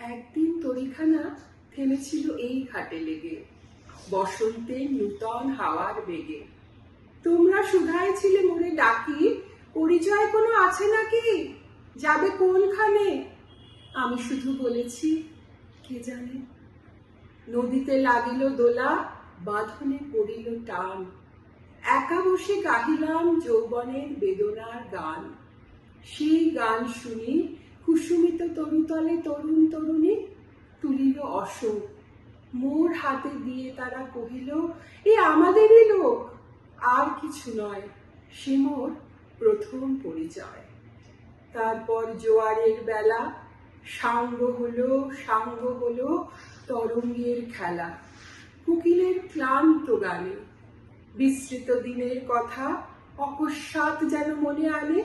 একদিন তরিখানা থেমেছিল এই ঘাটে লেগে বসন্তের নূতন হাওয়ার বেগে। তোমরা সুধায় ছিলে মোরে ডাকি, পরিচয় কোনো আছে নাকি? যাবে কোনখানে? আমি শুধু বলেছি, কে জানে? নদীতে লাগিল দোলা, বাঁধনে পড়িল টান। একা বসে গাহিলাম যৌবনের বেদনার গান। সেই গান শুনি কুসুমিত তরুতলে তরুণ তরুণী তুলিল অশোক মোর হাতে দিয়ে তারা কহিল, এ আমাদেরই লোক। আর কিছু নয়, সে মোর প্রথম পরিচয়। তারপর জোয়ারের বেলা, সাঙ্গ হলো সাঙ্গ হলো তরঙ্গের খেলা কোকিলের ক্লান্ত গানে। বিস্তৃত দিনের কথা অকস্মাৎ যেন মনে আনে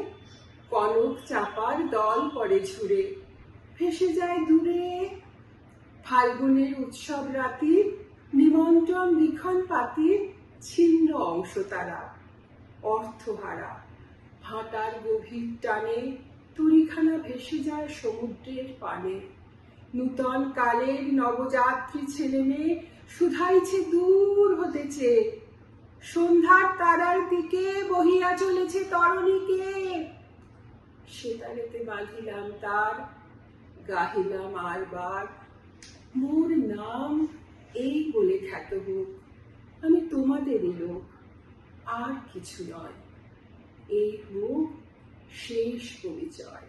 কনক চাপার দল পড়ে ঝুড়ে ভেসে যায় দূরে। ফাল্গুনের উৎসব রাতি নিমন্ত্রণ লিখন পাতির ছিন্ন অংশ তারা। অর্থহারা। ভাটার গভীর টানে তুরিখানা ভেসে যায় সমুদ্রের পানে। নূতন কালের নবযাত্রী ছেলে মেয়ে শুধাইছে দূর হতেছে। সন্ধ্যার তারার দিকে বহিয়া চলেছে তরণীকে। সেতারেতে বাঁধিলাম, তার গাহিলাম আরবার মোর নাম এই বলে খ্যাত হোক, আমি তোমাদেরই লোক, আর কিছু নয়। এই হোক শেষ পরিচয়।